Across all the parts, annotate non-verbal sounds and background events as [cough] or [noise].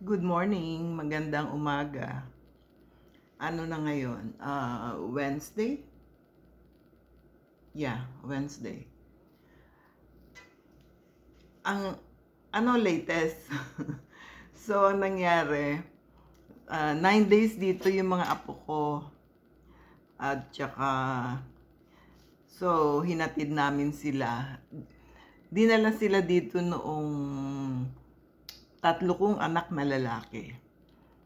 Good morning, magandang umaga. Ano na ngayon? Ah, Wednesday? Yeah, Wednesday. Ang ano latest? [laughs] so, ang nangyari, ah, nine days dito yung mga apo ko. At saka, so, hinatid namin sila. Dinala sila dito noong tatlo kong anak na lalaki.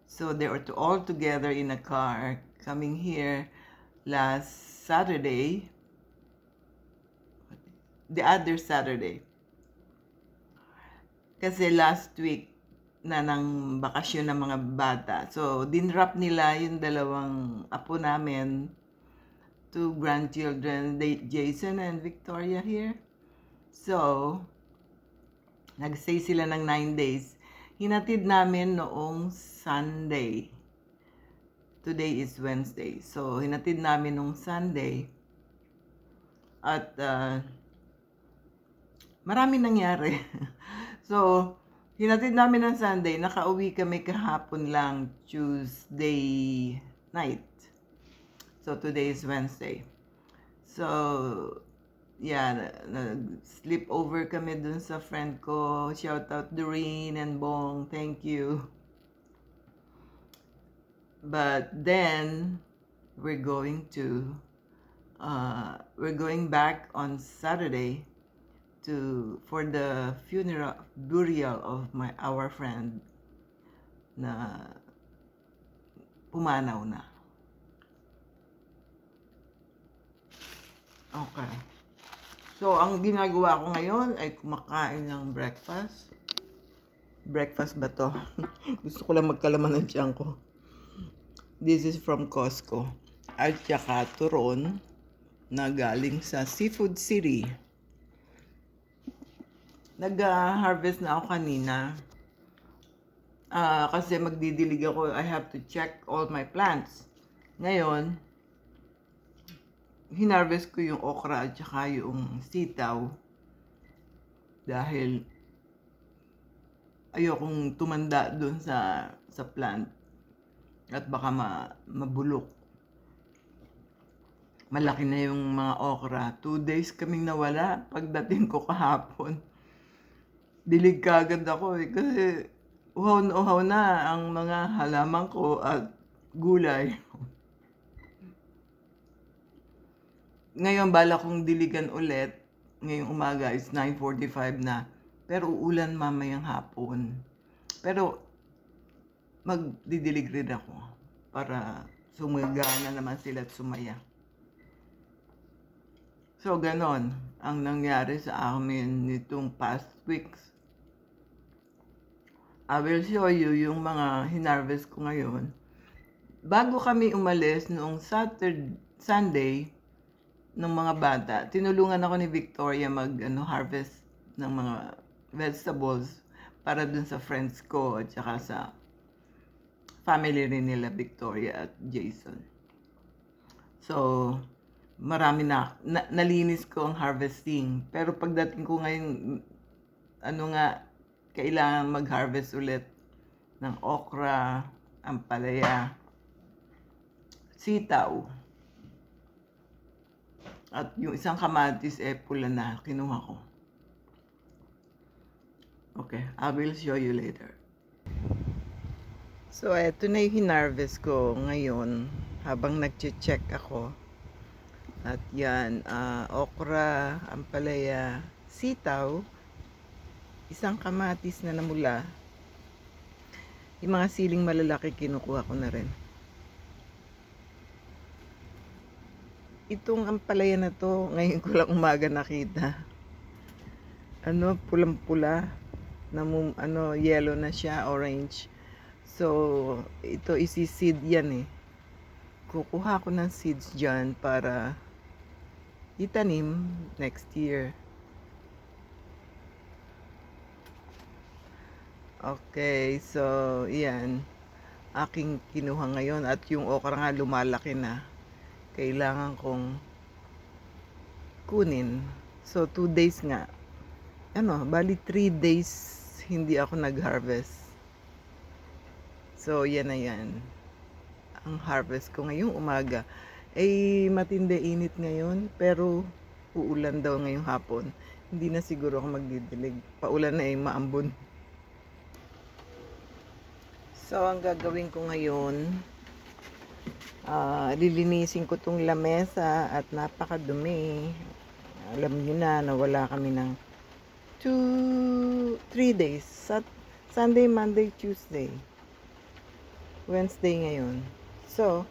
So they were all together in a car coming here last Saturday. The other Saturday. Kasi last week na ng bakasyon ng mga bata. So, dinrap nila yung dalawang apo namin, two grandchildren, Jason and Victoria here. So, nag-stay sila ng nine days. Hinatid namin noong Sunday. Today is Wednesday. So, hinatid namin noong Sunday. At uh, marami nangyari. [laughs] so, hinatid namin ng Sunday. Nakauwi kami kahapon lang, Tuesday night. So, today is Wednesday. So, yeah, nag-sleep over kami dun sa friend ko. Shout out Doreen and Bong. Thank you. But then, we're going to, uh, we're going back on Saturday to, for the funeral, burial of my, our friend na pumanaw na. Okay. So, ang ginagawa ko ngayon ay kumakain ng breakfast. Breakfast ba to? [laughs] Gusto ko lang magkalaman ng tiyan ko. This is from Costco. At saka turon na galing sa Seafood City. Nag-harvest na ako kanina. Ah, kasi magdidilig ako. I have to check all my plants. Ngayon, hinarvest ko yung okra at saka yung sitaw dahil ayokong tumanda doon sa sa plant at baka ma, mabulok. Malaki na yung mga okra. Two days kaming nawala pagdating ko kahapon. Dilig kagad ako eh, kasi uhaw na uhaw na ang mga halaman ko at gulay. [laughs] Ngayon, bala kong diligan ulit. Ngayong umaga is 9.45 na. Pero uulan mamayang hapon. Pero magdidilig rin ako para sumagana naman sila at sumaya. So, ganon ang nangyari sa amin nitong past weeks. I will show you yung mga hinarvest ko ngayon. Bago kami umalis noong Saturday, Sunday, ng mga bata, tinulungan ako ni Victoria mag ano, harvest ng mga vegetables para dun sa friends ko at saka sa family rin nila Victoria at Jason. So, marami na, na nalinis ko ang harvesting. Pero pagdating ko ngayon, ano nga, kailangan mag-harvest ulit ng okra, ampalaya, sitaw. At yung isang kamatis eh pula na kinuha ko. Okay, I will show you later. So, eto na yung hinarvest ko ngayon habang nag-check ako. At yan, ah, okra, ampalaya, sitaw, isang kamatis na namula. Yung mga siling malalaki kinukuha ko na rin. Itong ampalaya na to, ngayon ko lang umaga nakita. Ano, pulang-pula. Na mum- ano, yellow na siya, orange. So, ito isi-seed yan eh. Kukuha ko ng seeds dyan para itanim next year. Okay, so, yan. Aking kinuha ngayon at yung okra nga lumalaki na. Kailangan kong kunin. So, two days nga. Ano, bali three days hindi ako nag-harvest. So, yan na yan. Ang harvest ko ngayong umaga. Eh, matindi init ngayon, pero uulan daw ngayong hapon. Hindi na siguro ako magdidilig. Paulan na eh, maambon. So, ang gagawin ko ngayon, ah lilinisin ko tong lamesa at napakadumi. Alam niyo na, nawala kami ng 2, 3 days. Sat Sunday, Monday, Tuesday. Wednesday ngayon. So,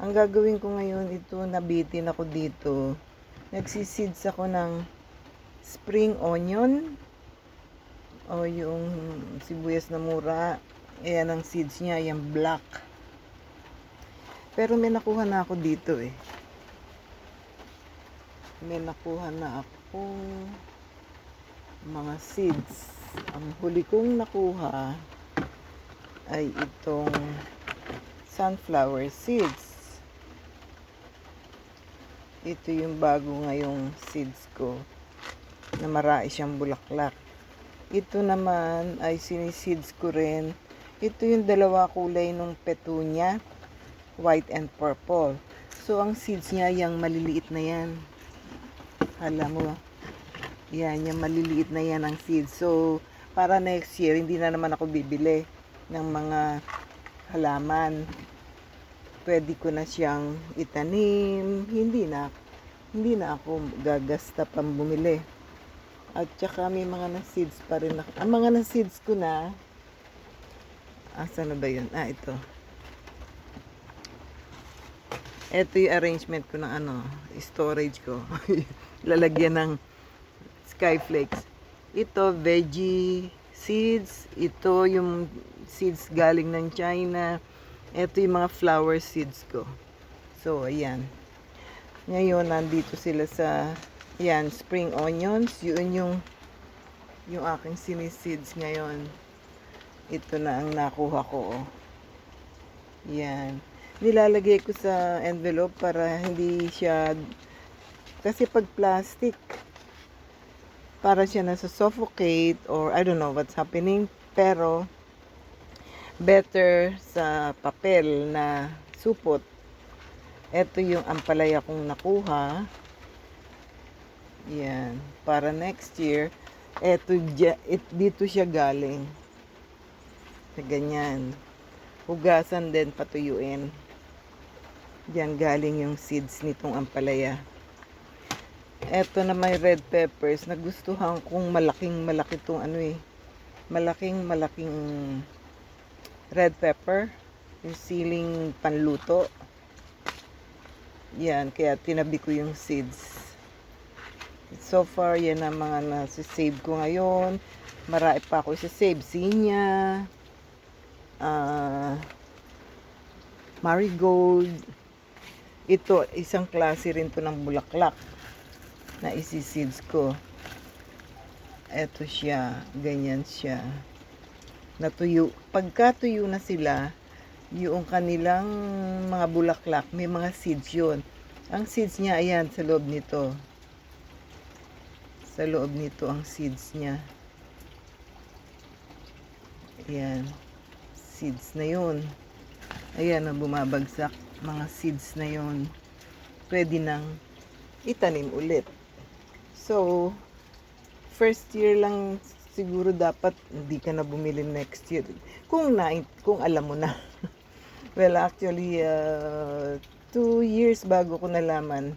ang gagawin ko ngayon, ito, nabitin ako dito. Nagsisids ako ng spring onion o yung sibuyas na mura. Ayan ang seeds niya, yung black. Pero may nakuha na ako dito eh. May nakuha na ako mga seeds. Ang huli kong nakuha ay itong sunflower seeds. Ito yung bago ngayong seeds ko na marami siyang bulaklak. Ito naman ay siniseeds ko rin. Ito yung dalawa kulay ng petunia, white and purple. So, ang seeds niya, yung maliliit na yan. Alam mo, yan, yung maliliit na yan ang seeds. So, para next year, hindi na naman ako bibili ng mga halaman. Pwede ko na siyang itanim. Hindi na, hindi na ako gagasta pang bumili. At saka may mga na-seeds pa rin. ako. Ang mga na-seeds ko na, asa na ba yun? Ah, ito. Ito yung arrangement ko ng ano, storage ko. [laughs] Lalagyan ng skyflakes. Ito, veggie seeds. Ito yung seeds galing ng China. Ito yung mga flower seeds ko. So, ayan. Ngayon, nandito sila sa, yan, spring onions. Yun yung, yung aking siniseeds ngayon. Ito na ang nakuha ko. Oh. Yan. Nilalagay ko sa envelope para hindi siya, kasi pag plastic, para siya nasa suffocate or I don't know what's happening. Pero, better sa papel na supot. Ito yung ampalaya kong nakuha. Yan. Para next year, eto, dito siya galing. Na ganyan. Hugasan din, patuyuin. Diyan galing yung seeds nitong ampalaya. Eto na may red peppers. Nagustuhan kong malaking malaki tong ano eh. Malaking malaking red pepper. Yung siling panluto. Yan, kaya tinabi ko yung seeds. So far, yan ang mga nasa-save ko ngayon. Marami pa ako sa-save. Sinya, ah, marigold. Ito, isang klase rin to ng bulaklak na isi-seeds ko. Ito siya, ganyan siya. Natuyo. Pagka tuyo na sila, yung kanilang mga bulaklak, may mga seeds yun. Ang seeds niya, ayan, sa loob nito. Sa loob nito ang seeds niya. Ayan. Seeds na yun. Ayan ang bumabagsak. Mga seeds na yun. Pwede nang itanim ulit. So, first year lang siguro dapat hindi ka na bumili next year. Kung na, kung alam mo na. [laughs] well, actually, uh, two years bago ko nalaman.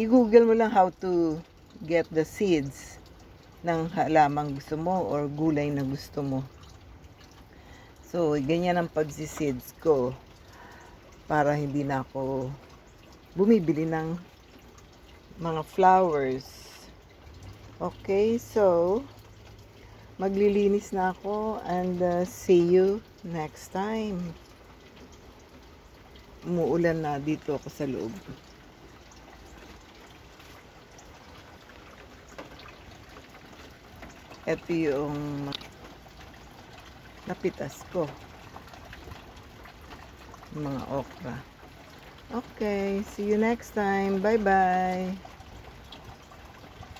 I-google mo lang how to get the seeds ng halamang gusto mo or gulay na gusto mo. So, ganyan ang pagsiseeds ko para hindi na ako bumibili ng mga flowers. Okay, so maglilinis na ako and uh, see you next time. Umuulan na dito ako sa loob. Ito yung napitas ko. Mga okra. Okay, see you next time. Bye-bye.